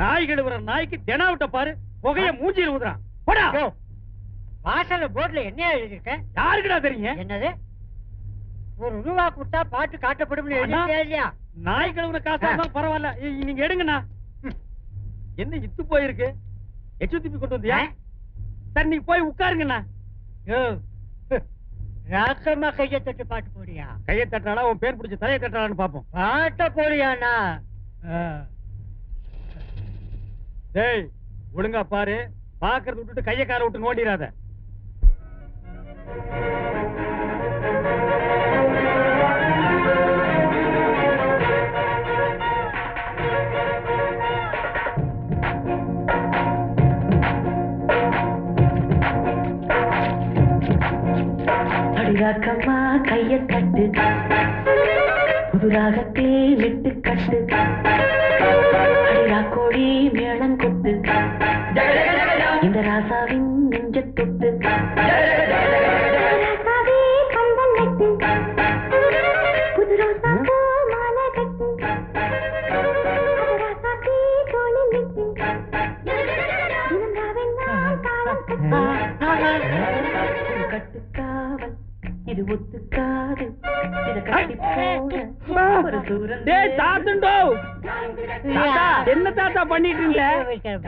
நாய் கழுவுற நாய்க்கு தெனாவிட்ட பாரு. புகைய மூஞ்சில ஊதுறான். போடா. வாசல்ல போர்டுல என்ன எழுதிருக்க யாருக்குடா தெரியுங்க? என்னது? ஒரு ரூபா கொடுத்தா பாட்டு காட்டப்படும் இல்லையா? நாய் கழுவுற காசா பரவாயில்ல. நீங்க எடுங்கண்ணா. என்ன இத்து போயிருக்கு? எச்சு திருப்பி கொண்டு வந்தியா? சரி நீங்க போய் உட்காருங்கண்ணா. ராக்கமா கைய தட்டு பாட்டு போடியா கையை தட்டாளா உன் பேர் பிடிச்ச தலையை தட்டாளான்னு பாப்போம். பாட்ட போடியாண்ணா டேய் ஒழுங்கா பாரு. பாக்குறத விட்டுட்டு கைய கார விட்டு நோண்டிராத அடிராக்கம்மா கைய தட்டு. புதுராகத்தில் விட்டு என்ன தாத்தா பண்ணிட்டு இருந்த?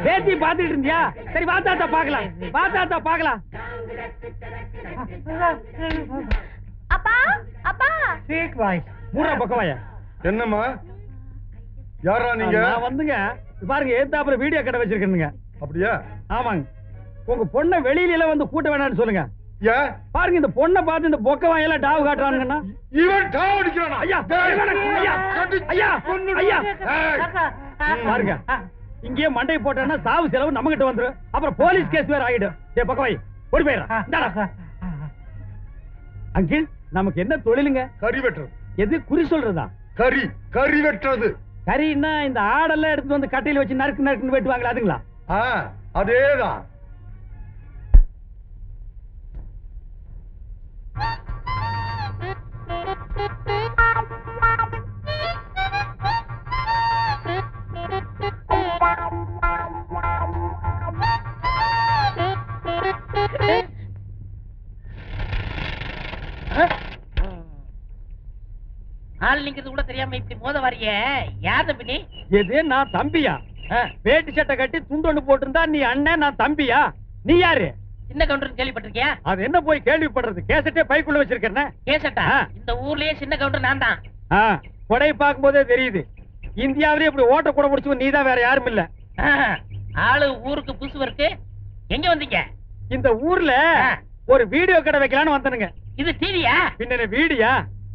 பேத்தி பாத்துட்டு இருந்தியா? சரி வா தாத்தா பாக்கலாம் வா தாத்தா பாக்கலாம் அப்பா அப்பா. ஸ்வீட் வாய்ஸ் மூணா பக்கம் வாயா என்னம்மா யாரா நீங்க? நான் வந்துங்க. பாருங்க ஏத்தாப்புல வீடியோ கடை வச்சிருக்கேனுங்க. அப்படியா? ஆமாங்க. உங்க பொண்ணை வெளியில எல்லாம் வந்து கூட்ட வேணாம்னு சொல்லுங்க. பாருங்க இந்த பொண்ணை பார்த்து இந்த பொக்க வாயெல்லாம் டாவு காட்டுறானுங்கண்ணா இவன் டாவ் அடிக்கிறானா? ஐயா பாருங்க இங்கேயே மண்டை போட்டோன்னா சாவு செலவு நம்ம கிட்ட வந்துரும். அப்புறம் போலீஸ் கேஸ் வேற ஆயிடும் ஏ பக்கம் வை. ஓடி போயிடுறா. அங்கிள் நமக்கு என்ன தொழிலுங்க? கறி வெட்டுறது. எது குறி சொல்றதா? கறி கறி வெட்டுறது. கறின்னா இந்த ஆடெல்லாம் எடுத்து வந்து கட்டையில வச்சு நறுக்கு நறுக்குன்னு வெட்டுவாங்களா அதுங்களா? ஆ அதேதான். ஆள் நிக்கிறது கூட தெரியாம இப்படி மோத வரைய யார் தம்பி நீ? எது? நான் தம்பியா? வேட்டி சட்டை கட்டி துண்டொன்னு போட்டிருந்தா நீ அண்ணன் நான் தம்பியா? நீ யாரு? சின்ன கவுண்டர் கேள்விப்பட்டிருக்கியா? அது என்ன போய் கேள்விப்படுறது? கேசட்டே பைக்குள்ள வச்சிருக்கேன் கேசட்டா. இந்த ஊர்லயே சின்ன கவுண்டர் நான் தான். கொடை பார்க்கும் போதே தெரியுது. இந்தியாவிலே இப்படி ஓட்ட கூட முடிச்சு நீ தான் வேற யாரும் இல்ல. ஆளு ஊருக்கு புதுசு இருக்கு. எங்க வந்தீங்க? இந்த ஊர்ல. ஒரு வீடியோ கடை வைக்கலாம்னு வந்தனுங்க. இது டிவியா பின்ன வீடியா.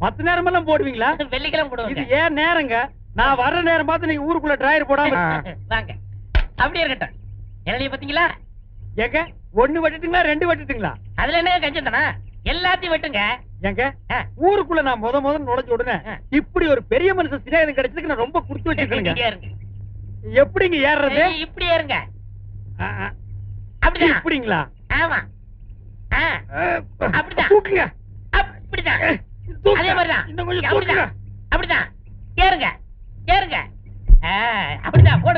மத்த நேரம் எல்லாம் போடுவீங்களா வெள்ளிக்கிழமை இது போடுவேங்க ஏன் நேரங்க? நான் வர்ற நேரம் பார்த்து நீங்க ஊருக்குள்ள டிராயர் போடாம வாங்க. அப்படியே இருக்கட்டும். இளநிய பாத்தீங்களா? ஏங்க ஒண்ணு வெட்டுட்டுங்களா ரெண்டு வெட்டுட்டுங்களா? அதுல என்ன கஞ்சம் தானா? எல்லாத்தையும் வெட்டுங்க. ஏங்க. ஊருக்குள்ள நான் முத முத நுழைஞ்ச உடனே. இப்படி ஒரு பெரிய மனுஷன் சிநேகிதம் கிடைச்சதுக்கு நான் ரொம்ப குடுத்து வச்சிருக்கேங்க ஏறுங்க. எப்படிங்க ஏறுறது? இப்படி ஏறுங்க. அப்படிதான். இப்படிங்களா? ஆமா. அப்படிதான். அப்படிதான். அதே மாதிரிதான். அப்படிதான். அப்படிதான். கேருங்க கேருங்க அப்படிதான். போடுங்க.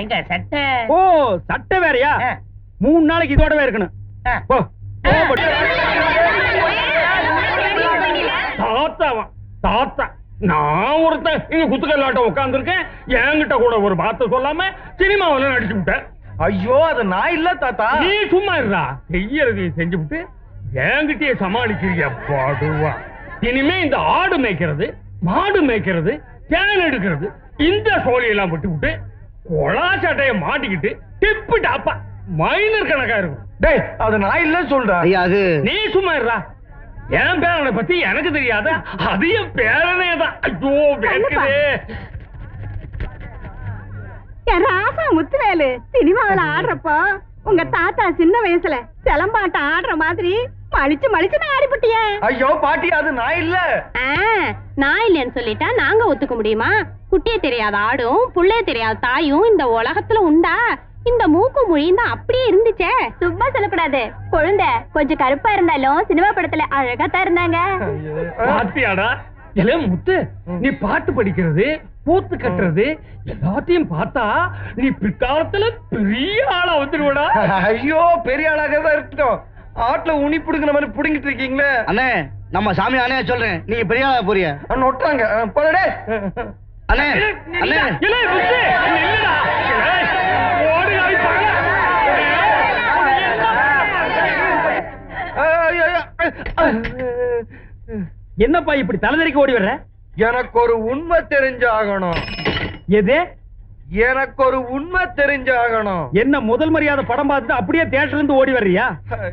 இங்க சட்டை. ஓ சட்டை வேறயா. மூணு நாளைக்கு இதோடவே இருக்கணும். தாத்தா. நான் ஒருத்தன் இங்க குத்துக்கல்லாட்டம் உட்காந்துருக்கேன் என்கிட்ட கூட ஒரு வார்த்தை சொல்லாம சினிமாவில நடிச்சு விட்டேன் ஐயோ அது நான் இல்ல தாத்தா. நீ சும்மா இருடா. செய்யறதையும் செஞ்சு விட்டு என்கிட்டயே சமாளிக்கிறீங்க படுவா. இனிமே இந்த ஆடு மேய்க்கிறது மாடு மேய்க்கிறது தேன் எடுக்கிறது இந்த சோழியெல்லாம் விட்டு விட்டு கொலா சட்டைய மாட்டிக்கிட்டு டிப்பு டாப்பா மைனர் கணக்கா இருக்கும். டேய் அது நான் இல்ல சொல்றேன் ஐயா அது நீ சும்மா இருடா. என் பேரனை பத்தி எனக்கு தெரியாத? அது என் பேரனே தான். ஐயோ வேக்குதே என் ராசா முத்துவேலு சினிமாவுல ஆடுறப்போ உங்க தாத்தா சின்ன வயசுல சிலம்பாட்டம் ஆடுற மாதிரி மலிச்சு மலிச்சு ஆடிப்பட்டியே. ஐயோ பாட்டி அது நான் இல்ல. நான் இல்லைன்னு சொல்லிட்டா நாங்க ஒத்துக்க முடியுமா? குட்டியே தெரியாத ஆடும் புள்ளைய தெரியாத தாயும் இந்த உலகத்துல உண்டா? இந்த மூக்கு மொழியும் தான் அப்படியே இருந்துச்சே. சும்மா சொல்லக்கூடாது. குழந்தை கொஞ்சம் கருப்பா இருந்தாலும் சினிமா படத்துல அழகா தான் இருந்தாங்க. இல்ல முத்து நீ பாட்டு படிக்கிறது பூத்து கட்டுறது எல்லாத்தையும் பார்த்தா நீ பிற்காலத்துல பெரிய ஆளா வந்துருவடா ஐயோ பெரிய ஆளாக தான் இருக்கட்டும் ஆட்டுல உனி புடுங்கிற மாதிரி புடுங்கிட்டு இருக்கீங்களே அண்ணே நம்ம சாமி அண்ணே சொல்றேன் நீங்க பெரிய ஆளா போறிய நொட்டாங்க போடே அண்ணே அண்ணே இல்ல முத்து இல்லடா ஓடி. என்னப்பா இப்படி தலைதறிக்கு ஓடி வர்ற? எனக்கு ஒரு உண்மை தெரிஞ்சாகணும். எது? எனக்கு ஒரு உண்மை தெரிஞ்சாகணும். என்ன முதல் மரியாதை படம் பார்த்துட்டு அப்படியே தியேட்டர்ல இருந்து ஓடி வர்றியா?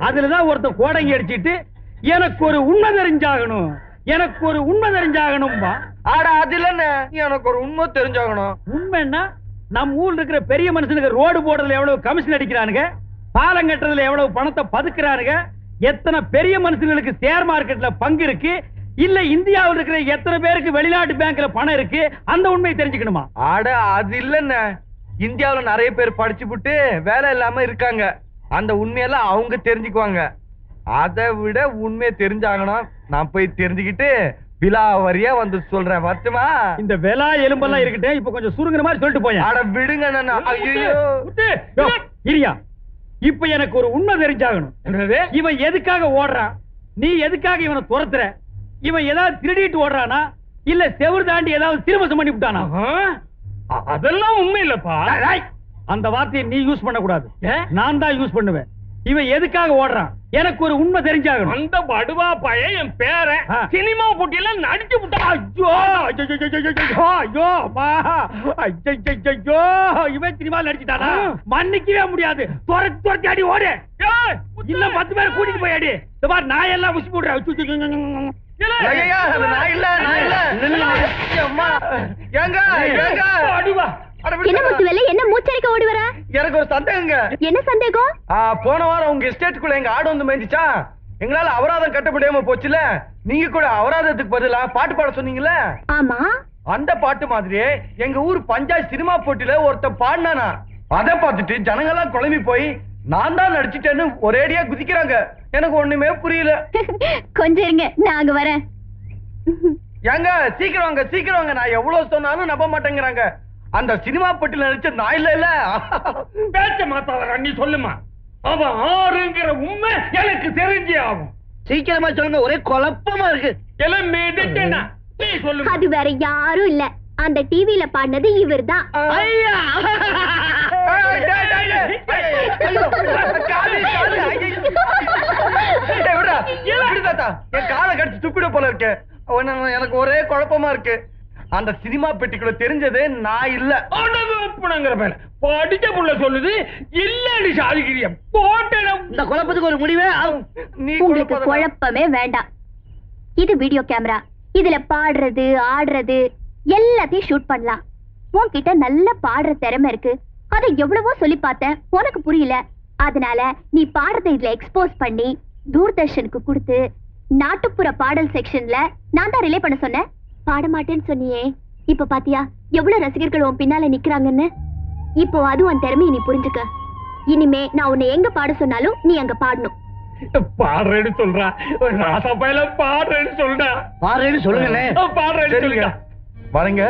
அதுலதான் ஒருத்தன் கோடங்கி அடிச்சிட்டு எனக்கு ஒரு உண்மை தெரிஞ்சாகணும். எனக்கு ஒரு உண்மை தெரிஞ்சாகணும்பா. ஆடா அது இல்லன்னு எனக்கு ஒரு உண்மை தெரிஞ்சாகணும். உண்மைன்னா நம்ம ஊர்ல இருக்கிற பெரிய மனுஷனுக்கு ரோடு போடுறதுல எவ்வளவு கமிஷன் அடிக்கிறானுங்க பாலம் கட்டுறதுல எவ்வளவு பணத்தை பதுக்குறானுங்க எத்தனை பெரிய மனுஷங்களுக்கு ஷேர் மார்க்கெட்ல பங்கு இருக்கு இல்ல இந்தியாவில் இருக்கிற எத்தனை பேருக்கு வெளிநாட்டு பேங்க்ல பணம் இருக்கு? அந்த உண்மையை தெரிஞ்சுக்கணுமா? ஆட அது இல்லன்னு இந்தியாவுல நிறைய பேர் படிச்சு புட்டு வேலை இல்லாம இருக்காங்க. அந்த உண்மையெல்லாம் அவங்க தெரிஞ்சுக்குவாங்க. அதை விட உண்மையை தெரிஞ்சாகணும் நான் போய் தெரிஞ்சுக்கிட்டு விலாவரியா வந்து சொல்றேன். வரட்டுமா? இந்த வெலா எலும்பெல்லாம் இருக்கட்டும் இப்ப கொஞ்சம் சுருங்குற மாதிரி சொல்லிட்டு போயேன். ஆட விடுங்க. ஐயோ இரியா. இப்ப எனக்கு ஒரு உண்மை தெரிஞ்சாகணும். இவன் எதுக்காக ஓடுறான்? நீ எதுக்காக இவனை துரத்துற? இவன் ஏதாவது திருடிட்டு ஓடுறானா? இல்ல செவுரு தாண்டி ஏதாவது திருமசம் பண்ணி விட்டானா? அதெல்லாம் உண்மை இல்லப்பா அந்த வார்த்தையை நீ யூஸ் பண்ண கூடாது நான் தான் யூஸ் பண்ணுவேன். இவன் எதுக்காக ஓடுறான்? எனக்கு ஒரு உண்மை தெரிஞ்சாகணும். அந்த படுவா பையன் என் பேரன் ஆ. சினிமா போட்டியில நடிச்சு விட்டான் ஐயோ ஐயோ ஐயோ இவன் சினிமா நடிச்சுட்டானா? மன்னிக்கவே முடியாது. துரத்தி துரத்தி அடி ஓடு. இன்னும் பத்து பேர் கூட்டிட்டு போய் அடி. இந்த மாதிரி நான் எல்லாம் உசி போடுறேன் என்ன விடுங்க. முத்துவேலு? என்ன மூச்சரிக்க ஓடி வர? எனக்கு ஒரு சந்தேகங்க. என்ன சந்தேகம்? போன வாரம் உங்க எஸ்டேட்டுக்குள்ள எங்க ஆடு வந்து மேய்ஞ்சிச்சா? எங்களால அபராதம் கட்ட முடியாம போச்சுல நீங்க கூட அபராதத்துக்கு பதிலா பாட்டு பாட சொன்னீங்கல்ல? ஆமா. அந்த பாட்டு மாதிரியே எங்க ஊர் பஞ்சாயத்து சினிமா போட்டியில ஒருத்தன் பாடினானா? அதை பார்த்துட்டு ஜனங்கெல்லாம் குழம்பி போய் நான் தான் நடிச்சிட்டேன்னு ஒரேடியா குதிக்கிறாங்க. எனக்கு ஒண்ணுமே புரியல. கொஞ்சம் இருங்க நான் அங்க வரேன். ஏங்க சீக்கிரம் வாங்க சீக்கிரம் வாங்க. நான் எவ்வளவு சொன்னாலும் நம்ப மாட்டேங்கிறாங்க. அந்த சினிமா போட்டியில நடிச்ச நான் இல்ல இல்ல. பேச்ச மாத்தாதடா நீ சொல்லுமா. அவன் ஆறுங்கிற உண்மை எனக்கு தெரிஞ்சே ஆகும். சீக்கிரமா சொல்லுங்க ஒரே குழப்பமா இருக்கு. எல்லாம் அது வேற யாரும் இல்ல. அந்த டிவில பாடினது டேய். ஐயோ, காலு, காலு, ஐயையோ. டேய், விடுடா. விடு தாத்தா. என் காலை கடிச்சு துப்பிட போல இருக்கு. எனக்கு ஒரே குழப்பமா இருக்கு. அந்த சினிமா பெட்டிக்குள்ள தெரிஞ்சது நான் இல்ல. படிச்ச புள்ள சொல்லுது இல்லடி சாதிக்கிறிய. போட்டேன் இந்த குழப்பத்துக்கு ஒரு முடிவே நீ உங்களுக்கு. குழப்பமே வேண்டாம். இது வீடியோ கேமரா இதுல பாடுறது ஆடுறது எல்லாத்தையும் ஷூட் பண்ணலாம். உன்கிட்ட நல்ல பாடுற திறமை இருக்கு. அதை எவ்வளவோ சொல்லி பார்த்தேன். உனக்கு புரியல. அதனால நீ பாடுறதை இதுல எக்ஸ்போஸ் பண்ணி தூர்தர்ஷனுக்கு கொடுத்து நாட்டுப்புற பாடல் செக்ஷன்ல நான் தான் ரிலே பண்ண சொன்னேன். பாட மாட்டேன்னு சொன்னியே. இப்ப பாத்தியா எவ்வளவு ரசிகர்கள் உன் பின்னால நிக்கிறாங்கன்னு? இப்போ அதுவும் உன் திறமையை நீ புரிஞ்சுக்க. இனிமே நான் உன்னை எங்க பாட சொன்னாலும் நீ அங்க பாடணும். பாடுறேன்னு சொல்றா. ராசா பையல பாடுறேன்னு சொல்றா. பாடுறேன்னு சொல்லுங்க வரேங்க.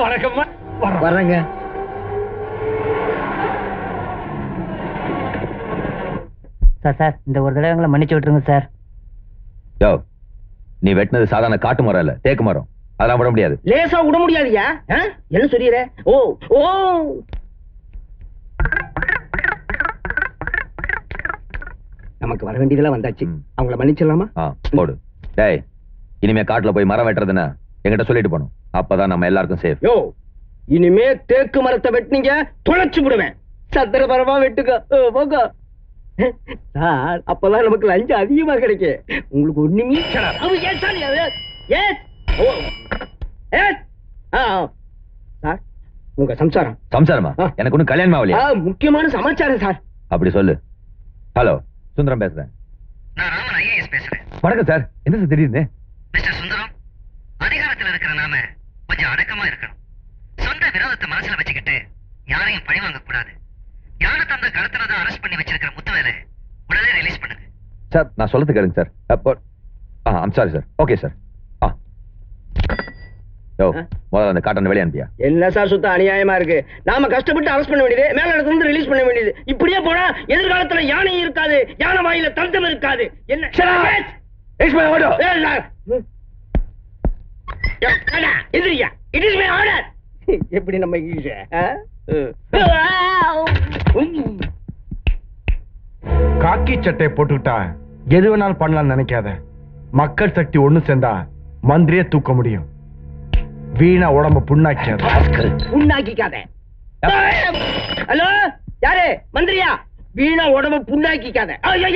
வணக்கம்மா. வரோம். Sir sir. இந்த ஒரு தடவை எங்களை மன்னிச்சு விட்டுருங்க சார். யோ நீ வெட்டினது சாதாரண காட்டு மரம் இல்ல தேக்கு மரம். அதெல்லாம் விட முடியாது. லேசா விட முடியாதுயா? என்ன சொல்லிடுற ஓ ஓ. நமக்கு வர வேண்டியதெல்லாம் வந்தாச்சு. அவங்கள மன்னிச்சிடலாமா? போடு. டேய் இனிமே காட்டுல போய் மரம் வெட்டுறதுன்னா என்கிட்ட சொல்லிட்டு போகணும். அப்பதான் நம்ம எல்லாருக்கும் சேஃப் யோ இனிமே தேக்கு மரத்தை வெட்டினீங்க தொலைச்சு விடுவேன். சத்திர மரமா வெட்டுங்க ஓ, போங்க. சார் அப்பதான் நமக்கு லஞ்சம் அதிகமா கிடைக்கும் உங்களுக்கு ஒண்ணுமே சார் ஏ- ஏ- ஓ. ஏ. ஆ, ஆ. சார் உங்க சம்சாரம். சம்சாரமா. எனக்கு ஒன்னும் கல்யாணம் ஆகலையா. முக்கியமான சமாச்சாரம் சார். அப்படி சொல்லு. ஹலோ சுந்தரம் பேசுறேன். வணக்கம் சார். என்ன சார் திடீர்னு? மிஸ்டர் சுந்தரம் அதிகாரத்துல இருக்கிற நாம கொஞ்சம் அடக்கமா இருக்கணும். சொந்த விரோதத்தை மனசுல வச்சுக்கிட்டு யாரையும் பழி வாங்க கூடாது யானை தந்த கடத்தினதை அரெஸ்ட் பண்ணி வச்சிருக்கிற முத்துவேலை உடனே ரிலீஸ் பண்ணுங்க. சார் நான் சொல்லது கேளுங்க சார் அப்போ ஆ I'm sorry sir okay sir ஆ. யோ? முதல்ல அந்த காட்டன் வெளியே அனுப்பியா? என்ன சார் சுத்த அநியாயமா இருக்கு? நாம கஷ்டப்பட்டு அரெஸ்ட் பண்ண வேண்டியது மேல இடத்துல இருந்து ரிலீஸ் பண்ண வேண்டியது. இப்படியே போனா எதிர்காலத்துல யானை இருக்காது யானை வாயில தந்தம் இருக்காது. என்ன? இட்ஸ் மை ஆர்டர் ஏய், சார். யோ, அண்ணா, எந்திரியா இட் இஸ் மை ஆர்டர் எப்படி நம்ம இங்கிலீஷ்? காக்கி சட்டை போட்டுக்கிட்டா எது வேணாலும் பண்ணலாம்னு நினைக்காத. மக்கள் சக்தி ஒண்ணு சேர்ந்தா மந்திரியே தூக்க முடியும். வீணா உடம்ப புண்ணாக்காத புண்ணாக்கிக்காத. ஹலோ யாரு? மந்திரியா? வீணா உடம்ப புண்ணாக்கிக்காத. ஐயோ,